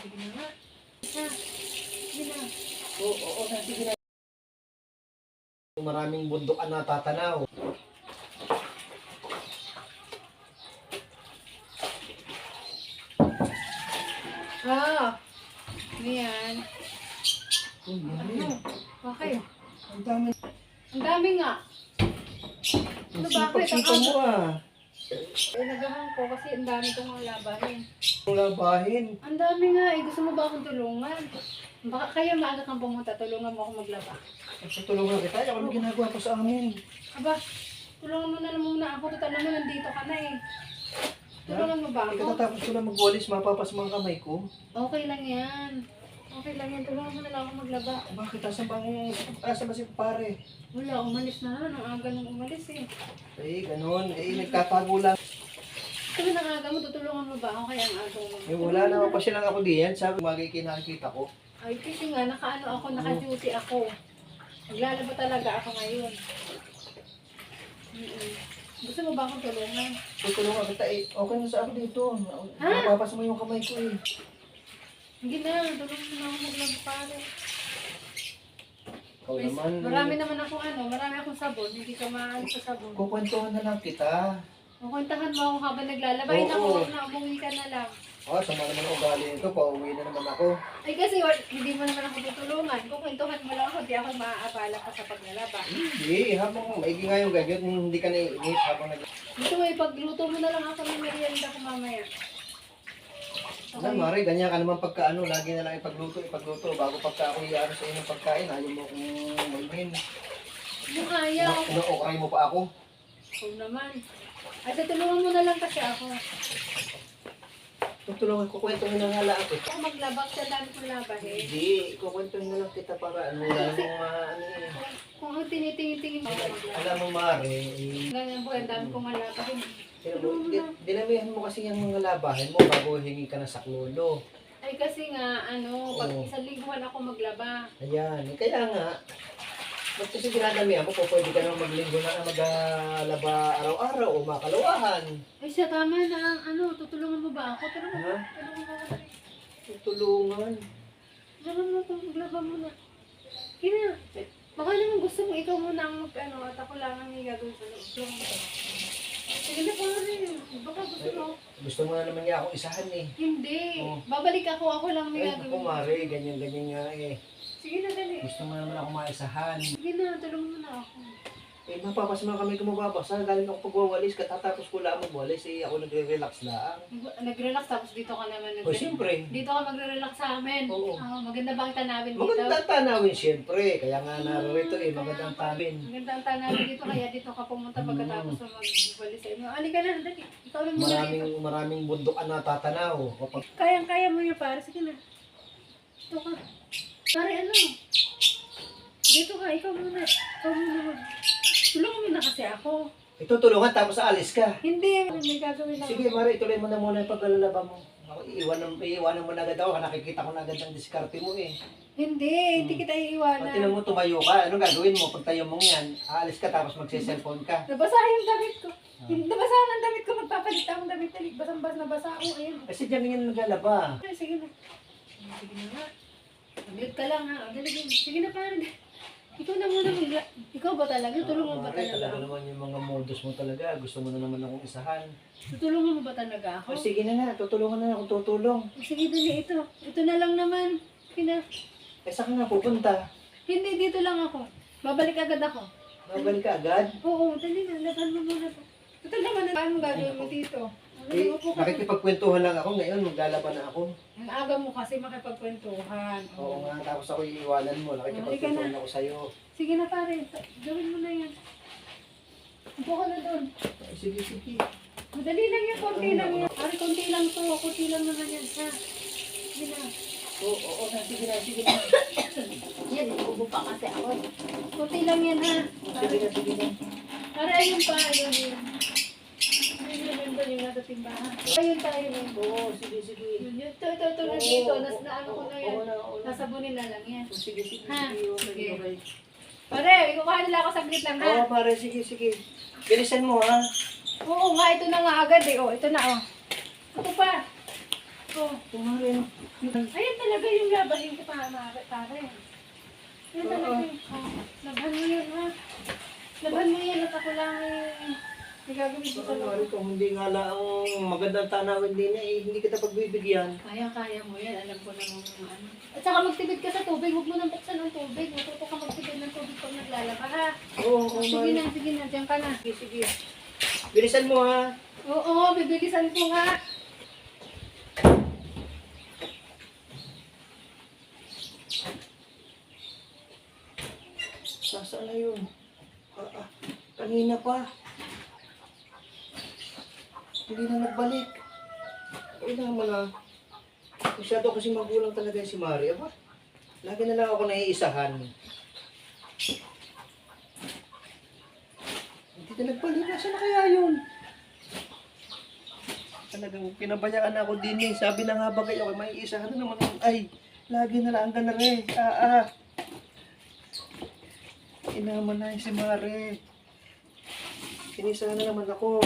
Sige na nga. Sige na. Oo, oo, na, sige na. Maraming bundok ang natatanaw. Ah! Ano yan? Ano? Okay. Ang dami. Ang dami nga. Ano, bakit? Sipag-sipa mo ah. Eh, nagahan ko kasi ang dami kong mga labahin. Ang labahin. Ang dami nga eh. Gusto mo ba akong tulungan? Baka kaya maaga kang pumunta. Tulungan mo ako maglaba. Tutulungan kita. Ako may ginagawa ko sa amin. Aba, tulungan mo na lang muna ako. Total naman nandito ka na eh. Tulungan mo ba ako? Pagkatapos ko na magwalis, mapapas mga kamay ko. Okay lang yan. Okay lang yan. Tulungan mo na lang ako maglaba. Bakit? Asan bang, asan ba si pare? Wala, umalis na naman. Ang aga nung umalis eh. Eh, ganun. Eh, nagtatago lang. Sabi ng aga mo, tutulungan mo ba ako kaya ang aga mo? Eh, wala na pa silang ako diyan. Sabi, magiging kinakita ko. Ay, kasi nga, nakaano ako, naka-duty ako. Naglalaba talaga ako ngayon. Mm-mm. Gusto mo ba akong tulungan? Tutulungan kita eh. Okay na sa ako dito. Ha? Mapapas mo yung kamay ko eh. Hindi na, mo na ako maglaba pare. Ikaw naman. Marami naman ako ano, marami akong sabon, hindi ka maano sa sabon. Kukwentuhan na lang kita. Kukuntahan mo ako habang naglalaba. Ay, Oo. naku, wag na, umuwi ka na lang. Ah, sama naman ang ugali nito. Pauwi na naman ako. Ay, kasi wa- hindi mo naman ako tutulungan. Kukwentuhan mo lang ako, di ako maaabala pa sa paglalaba. Hindi, habang maigi nga yung ganyan, hindi ka naiinit habang nag... Gusto mo ipagluto mo na lang ako ng merienda ko mamaya. Okay. Na, Mari, ganyan ka naman pagka ano, lagi na lang ipagluto, ipagluto. Bago pagka ako iyaano sa inyong pagkain, ayaw mo kung mainin. Yung ayaw. Ino-okay mo pa ako. Oo naman. Ay, tutulungan mo na lang kasi ako. Tutulungan ko, kwentuhin na nga lang ako. Ako maglabak sa dami kong labahin. Hindi, kukwentuhin na lang kita para ano, wala namang maano eh. Kung ang tinitingin-tingin mo. Alam mo, Mari, eh, Ganyan po, ang dami kong labahin. Pero di- dinamihan mo kasi yung mga labahin mo bago hingi ka na sa klulo. Ay, kasi nga, ano, pag Oo. isang lingguhan ako maglaba. Ayan, eh, kaya nga, ba't kasi dinadamihan mo kung pwede ka naman maglinggo na maglaba araw-araw o makalawahan. Ay, siya, tama na. Ano, tutulungan mo ba ako? Tulungan mo. Ha? Tulungan mo ako. Tulungan. Tulungan mo kung maglaba muna. Kina, baka naman gusto mo ikaw muna ang mag, ano, at ako lang ang gagawin sa loob. Tulungan mo. Sige na, pare. Baka gusto mo. Gusto mo na naman niya ako isahan eh. Hindi. Oo. Babalik ako. Ako lang may Ay, gagawin. Mari, ganyan-ganyan nga eh. Sige na, dali. Gusto mo naman ako maisahan. Sige na, tulungan mo na ako. Eh, mapapas mga kami kung mababasa. Galing ako pagwawalis, katatapos ko lang magwalis eh. Ako nagre-relax lang. Nag- Nag-relax tapos dito ka naman O nag siyempre, Dito ka magre-relax sa amin. Oo. Ah, maganda bang tanawin dito? magandang tanawin siyempre. Kaya nga narito eh, magandang tanawin. Maganda ang tanawin dito kaya dito ka pumunta pagkatapos mo magbalis sa inyo. Ali ka na, dali. Ikaw na muna dito. Maraming maraming bundok ang natatanaw. Kapag Kayang-kaya mo yun pare. Sige na. Dito ka. Pare ano? Dito ka, ikaw muna. Ikaw muna. mag- Tulungan mo na kasi ako. itutulungan tapos aalis ka. Hindi, may gagawin lang. Sige, Mari, ituloy mo na muna yung paglalaba mo. Ako, iiwanan, iiwanan mo na agad ako. Nakikita ko na agad ang diskarte mo eh. Hindi, hindi Hmm. kita Pag iiwanan. tinan mo tumayo ka, anong gagawin mo? Pag tayo mong yan, aalis ka tapos magsiselfone ka. Nabasa yung damit ko. Nabasa ang damit ko. Magpapalit akong damit. Basang-bas nabasa ako. Ayun. Kasi diyan yan naglalaba. Sige na. Sige na nga. Saglit ka lang ha. Sige na pare. Ikaw na muna mag Ikaw ba talaga? Tulungan mo ba talaga talaga ako? naman yung mga modus mo talaga. Gusto mo na naman akong isahan. Tutulungan mo ba talaga ako? O sige na nga, tutulungan na akong tutulong. Sige, dali. Ito. Ito na lang naman. Kina. Eh saan ka nga pupunta? Hindi, dito lang ako. Babalik agad ako. Babalik ka agad? Oo, dali na. Laban mo muna to. Ito naman. Paano gagawin mo dito? Eh, Ano po ka? nakikipagkwentuhan lang ako. Ngayon, maglalaban na ako. Ang aga mo kasi makipagkwentuhan. Oo nga, tapos ako iiwanan mo. Nakikipagkwentuhan ako sa'yo. Sige na pare. Gawin mo na yan. Upo ka na doon. Sige, sige. Madali lang yan, konti lang yan. Pare, konti lang to. Konti lang naman yan. Ha? Sige na. Oo, oo, na, sige na, sige na. Yan, ubo pa kasi ako. Konti lang yan, ha? Sige na, sige na. Pare, ayun pa. Ayun, ayun. Yung nasa timbahan? Ayun tayo yun. Oo, sige, sige. Yun, yun. Ito, ito, ito. Nandito. Nas, na ano ko na yan. Oo na, oo na. Nasabunin na lang yan. Sige, sige, Ha? sige. Okay, Sige. okay. Pare, ikukuha nila ako saglit lang, ha? Oo, pare, sige, sige. Bilisan mo, ha? Oo nga, ito na nga agad eh. Oh, ito na, oh. Ito pa. Oh, Kumari, no? ayun talaga yung labahin ko para mare, pare. Yan talaga Oo. yung, oh, laban mo yan ha. Laban mo yan at ako lang eh, may gagawin ko loob. kung hindi nga lang magandang tanawin din eh, hindi kita pagbibigyan. Kaya-kaya mo yan, alam ko naman kung ano. At saka magtibid ka sa tubig, huwag mo nang buksan ng tubig. Matuto ka magtibid ng tubig pag naglalaba ha. Oo, oo, Sige Mari. na, sige na, diyan ka na. Sige, sige. Bilisan mo ha. Oo, bibilisan ko nga. Nasaan na yun? Ah, ah, kanina pa. Hindi na nagbalik. Ay naman ah. Masyado kasi magulang talaga si Mari. Aba, lagi na lang ako naiisahan. Hindi na nagbalik. Nasaan na kaya yun? Talagang pinabayaan ako din eh. Sabi na nga ba kayo, may isahan na naman. Ay, lagi na lang na rin. Ah, ah. Inaman na si Mare. Kinisa na naman ako.